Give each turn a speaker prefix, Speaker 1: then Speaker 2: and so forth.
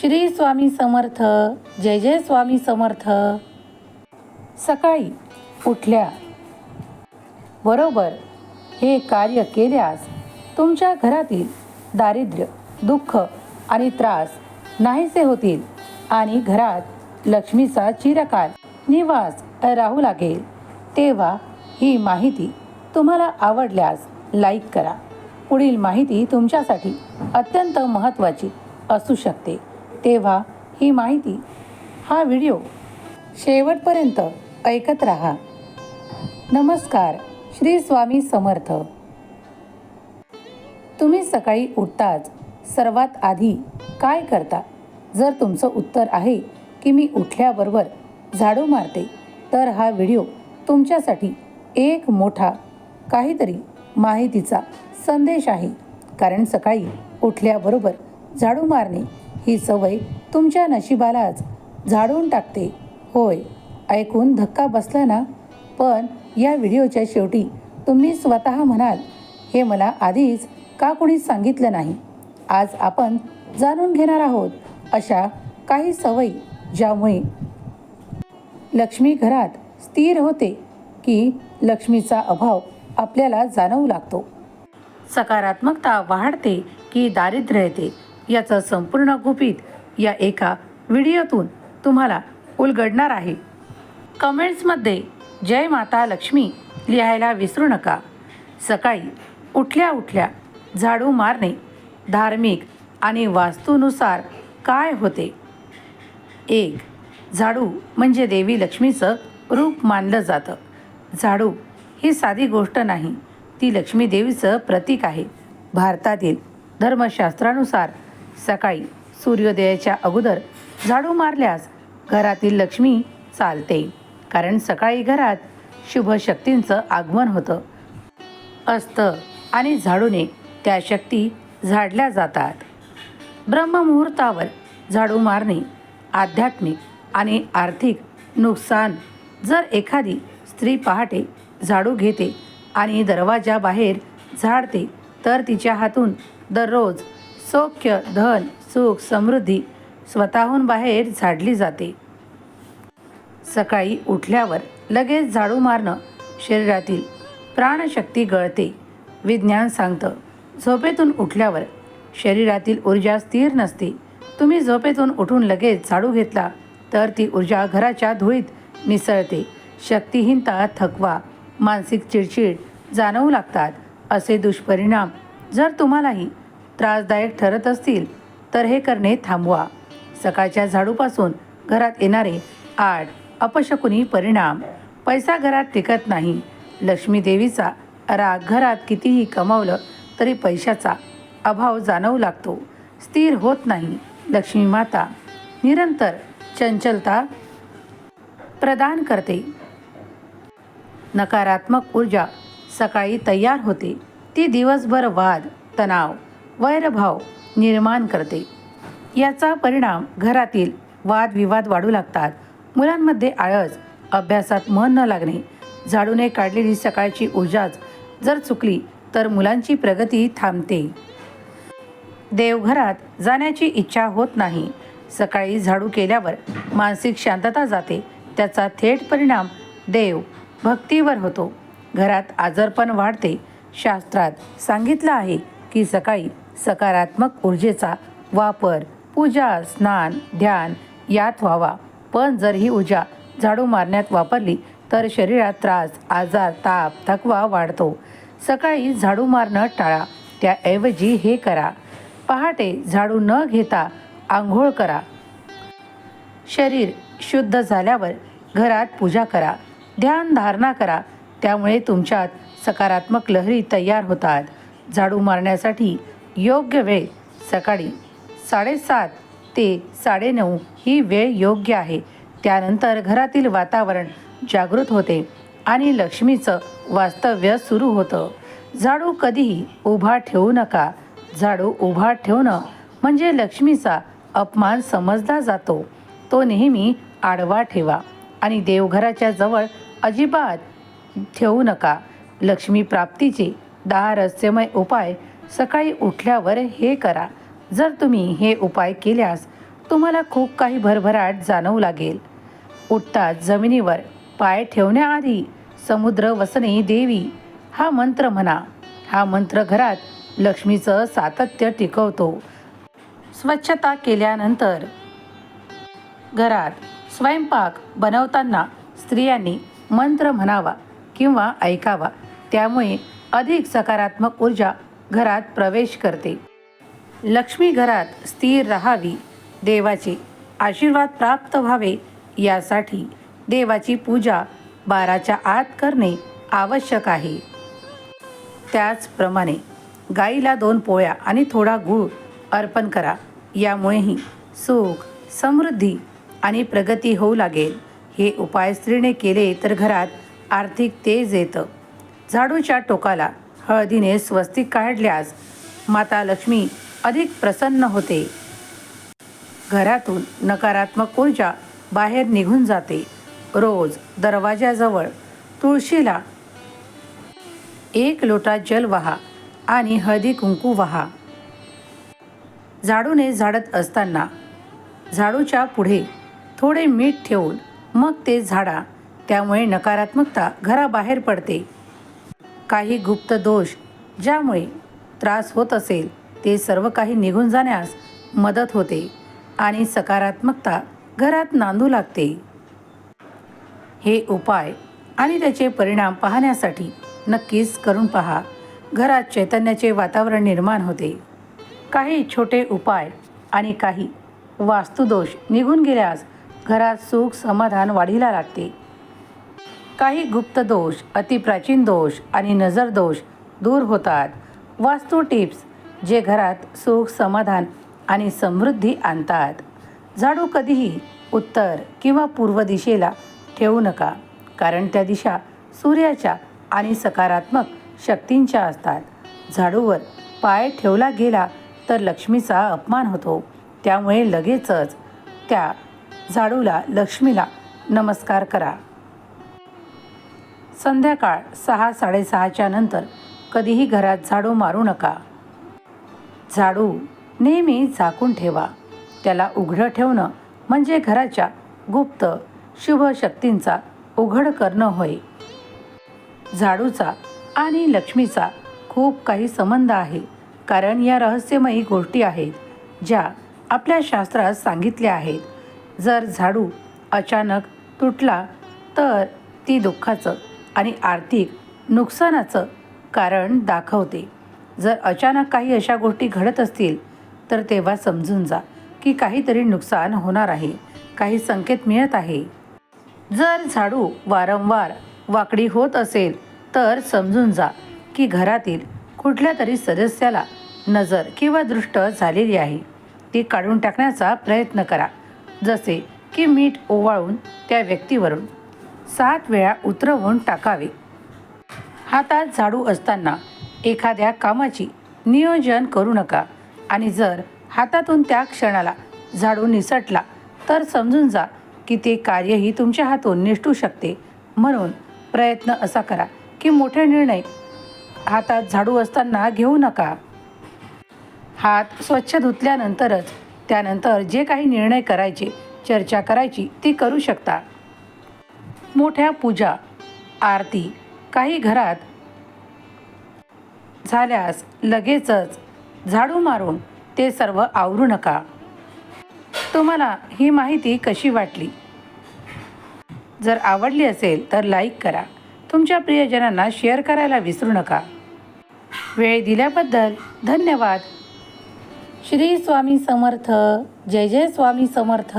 Speaker 1: श्री स्वामी समर्थ जय जय स्वामी समर्थ. सकाळी उठल्या. बरोबर हे कार्य केल्यास तुमच्या घरातील दारिद्र्य दुःख आणि त्रास नाहीसे होतील आणि घरात लक्ष्मीचा चिरकाल निवास राहू लागेल. तेव्हा ही माहिती तुम्हाला आवडल्यास लाईक करा. पुढील माहिती तुमच्यासाठी अत्यंत महत्त्वाची असू शकते. तेव्हा ही माहिती हा व्हिडिओ शेवटपर्यंत ऐकत राहा. नमस्कार श्री स्वामी समर्थ. तुम्ही सकाळी उठताच सर्वात आधी काय करता? जर तुमचं उत्तर आहे की मी उठल्याबरोबर झाडू मारते तर हा व्हिडिओ तुमच्यासाठी एक मोठा काहीतरी माहितीचा संदेश आहे. कारण सकाळी उठल्याबरोबर झाडू मारणे ही सवय तुमच्या नशिबालाच झाडून टाकते. होय ऐकून धक्का बसला ना? पण या व्हिडिओच्या शेवटी तुम्ही स्वतः म्हणाल हे मला आधीच का कुणीच सांगितलं नाही? आज आपण जाणून घेणार आहोत अशा काही सवयी ज्यामुळे लक्ष्मी घरात स्थिर होते की लक्ष्मीचा अभाव आपल्याला जाणवू लागतो. सकारात्मकता वाढते की दारिद्र्य येते. याचं संपूर्ण गुपित या एका व्हिडिओतून तुम्हाला उलगडणार आहे. कमेंट्समध्ये जय माता लक्ष्मी लिहायला विसरू नका. सकाळी उठल्या उठल्या झाडू मारणे धार्मिक आणि वास्तूनुसार काय होते? एक झाडू म्हणजे देवी लक्ष्मीचं रूप मानलं जातं. झाडू ही साधी गोष्ट नाही ती लक्ष्मी देवीचं प्रतीक आहे. भारतातील धर्मशास्त्रानुसार सकाळी सूर्योदयाच्या अगोदर झाडू मारल्यास घरातील लक्ष्मी चालते. कारण सकाळी घरात शुभ शक्तींचं आगमन होतं. असतं आणि झाडूने त्या शक्ती झाडल्या जातात. ब्रह्ममुहूर्तावर झाडू मारणे आध्यात्मिक आणि आर्थिक नुकसान. जर एखादी स्त्री पहाटे झाडू घेते आणि दरवाजाबाहेर झाडते तर तिच्या हातून दररोज सौख्य धन सुख समृद्धी स्वतःहून बाहेर झाडली जाते. सकाळी उठल्यावर लगेच झाडू मारणं शरीरातील प्राणशक्ती गळते विज्ञान सांगतं. झोपेतून उठल्यावर शरीरातील ऊर्जा स्थिर नसते. तुम्ही झोपेतून उठून लगेच झाडू घेतला तर ती ऊर्जा घराच्या धुळीत मिसळते. शक्तिहीनता थकवा मानसिक चिडचिड जाणवू लागतात. असे दुष्परिणाम जर तुम्हालाही त्रासदायक ठरत असतील तर हे करणे थांबवा. सकाळच्या झाडूपासून घरात येणारे आड अपशकुनी परिणाम. पैसा घरात टिकत नाही. लक्ष्मी देवीचा राग घरात कितीही कमावलं तरी पैशाचा अभाव जाणवू लागतो. स्थिर होत नाही. लक्ष्मी माता निरंतर चंचलता प्रदान करते. नकारात्मक ऊर्जा सकाळी तयार होते. ती दिवसभर वाद तणाव वैरभाव निर्माण करते. याचा परिणाम घरातील वादविवाद वाढू लागतात. मुलांमध्ये आळस अभ्यासात मन न लागणे झाडूने काढलेली सकाळची ऊर्जाच जर चुकली तर मुलांची प्रगती थांबते. देवघरात जाण्याची इच्छा होत नाही. सकाळी झाडू केल्यावर मानसिक शांतता जाते. त्याचा थेट परिणाम देव भक्तीवर होतो. घरात आजारपण वाढते. शास्त्रात सांगितलं आहे की सकाळी सकारात्मक ऊर्जेचा वापर पूजा स्नान ध्यान यात व्हावा. पण जर ही ऊर्जा झाडू मारण्यात वापरली तर शरीरात त्रास आजार ताप थकवा वाढतो. सकाळी झाडू मारणं टाळा. त्याऐवजी हे करा. पहाटे झाडू न घेता आंघोळ करा. शरीर शुद्ध झाल्यावर घरात पूजा करा. ध्यान धारणा करा. त्यामुळे तुमच्यात सकारात्मक लहरी तयार होतात. झाडू मारण्यासाठी योग्य वेळ सकाळी साडेसात ते साडेनऊ ही वेळ योग्य आहे. त्यानंतर घरातील वातावरण जागृत होते आणि लक्ष्मीचं वास्तव्य सुरू होतं. झाडू कधीही उभा ठेवू नका. झाडू उभा ठेवणं म्हणजे लक्ष्मीचा अपमान समजला जातो. तो नेहमी आडवा ठेवा आणि देवघराच्या जवळ अजिबात ठेवू नका. लक्ष्मी प्राप्तीचे दहा रहस्यमय उपाय सकाळी उठल्यावर हे करा. जर तुम्ही हे उपाय केल्यास तुम्हाला खूप काही भरभराट जाणवू लागेल. उठताच जमिनीवर पाय ठेवण्याआधी समुद्र वसने देवी. हा मंत्र म्हणा. हा मंत्र घरात लक्ष्मीचं सातत्य टिकवतो. स्वच्छता केल्यानंतर घरात स्वयंपाक बनवताना स्त्रियांनी मंत्र म्हणावा किंवा ऐकावा. त्यामुळे अधिक सकारात्मक ऊर्जा घरात प्रवेश करते. लक्ष्मी घरात स्थिर राहावी देवाचे आशीर्वाद प्राप्त व्हावे यासाठी देवाची पूजा बाराच्या आत करणे आवश्यक आहे. त्याचप्रमाणे गाईला दोन पोळ्या आणि थोडा गूळ अर्पण करा यामुळेही सुख समृद्धी आणि प्रगती होऊ लागेल. हे उपाय स्त्रीने केले तर घरात आर्थिक तेज येतं. झाडूच्या टोकाला हळदीने स्वस्तिक काढल्यास माता लक्ष्मी अधिक प्रसन्न होते. घरातून नकारात्मक ऊर्जा बाहेर निघून जाते. रोज दरवाजाजवळ तुळशीला एक लोटा जल वहा आणि हळदी कुंकू वहा. झाडूने झाडत असताना झाडूच्या पुढे थोडे मीठ ठेवून मग ते झाडा त्यामुळे नकारात्मकता घराबाहेर पडते. काही गुप्त दोष ज्यामुळे त्रास होत असेल ते सर्व काही निघून जाण्यास मदत होते आणि सकारात्मकता घरात नांदू लागते. हे उपाय आणि त्याचे परिणाम पाहण्यासाठी नक्कीच करून पहा. घरात चैतन्याचे वातावरण निर्माण होते. काही छोटे उपाय आणि काही वास्तुदोष निघून गेल्यास घरात सुख समाधान वाढीला लागते. काही गुप्त दोष अतिप्राचीन दोष आणि नजर दोष दूर होतात. वास्तू टिप्स जे घरात सुख समाधान आणि समृद्धी आणतात. झाडू कधीही उत्तर किंवा पूर्व दिशेला ठेवू नका कारण त्या दिशा सूर्याच्या आणि सकारात्मक शक्तींच्या असतात. झाडूवर पाय ठेवला गेला तर लक्ष्मीचा अपमान होतो. त्यामुळे लगेचच त्या झाडूला लक्ष्मीला नमस्कार करा. संध्याकाळ सहा साडेसहाच्या नंतर कधीही घरात झाडू मारू नका. झाडू नेहमी झाकून ठेवा. त्याला उघडं ठेवणं म्हणजे घराच्या गुप्त शुभ शक्तींचा उघड करणं होय. झाडूचा आणि लक्ष्मीचा खूप काही संबंध आहे. कारण या रहस्यमयी गोष्टी आहेत ज्या आपल्या शास्त्रात सांगितल्या आहेत. जर झाडू अचानक तुटला तर ती दुःखाचं आणि आर्थिक नुकसानाचं कारण दाखवते. जर अचानक काही अशा गोष्टी घडत असतील तर तेव्हा समजून जा की काहीतरी नुकसान होणार आहे. काही संकेत मिळत आहे. जर झाडू वारंवार वाकडी होत असेल तर समजून जा की घरातील कुठल्या तरी सदस्याला नजर किंवा दृष्ट झालेली आहे. ती काढून टाकण्याचा प्रयत्न करा. जसे की मीठ ओवाळून त्या व्यक्तीवरून. सात वेळा उतरवून टाकावे. हातात झाडू असताना एखाद्या कामाची नियोजन करू नका. आणि जर हातातून त्या क्षणाला झाडू निसटला तर समजून जा की ते कार्यही तुमच्या हातून निष्ठू शकते. म्हणून प्रयत्न असा करा की मोठे निर्णय हातात झाडू असताना घेऊ नका. हात स्वच्छ धुतल्यानंतरच त्यानंतर जे काही निर्णय करायचे चर्चा करायची ती करू शकता. मोठ्या पूजा आरती काही घरात झाल्यास लगेचच झाडू मारून ते सर्व आवरू नका. तुम्हाला ही माहिती कशी वाटली? जर आवडली असेल तर लाईक करा. तुमच्या प्रियजनांना शेअर करायला विसरू नका. वेळ दिल्याबद्दल धन्यवाद. श्री स्वामी समर्थ. जय जय स्वामी समर्थ.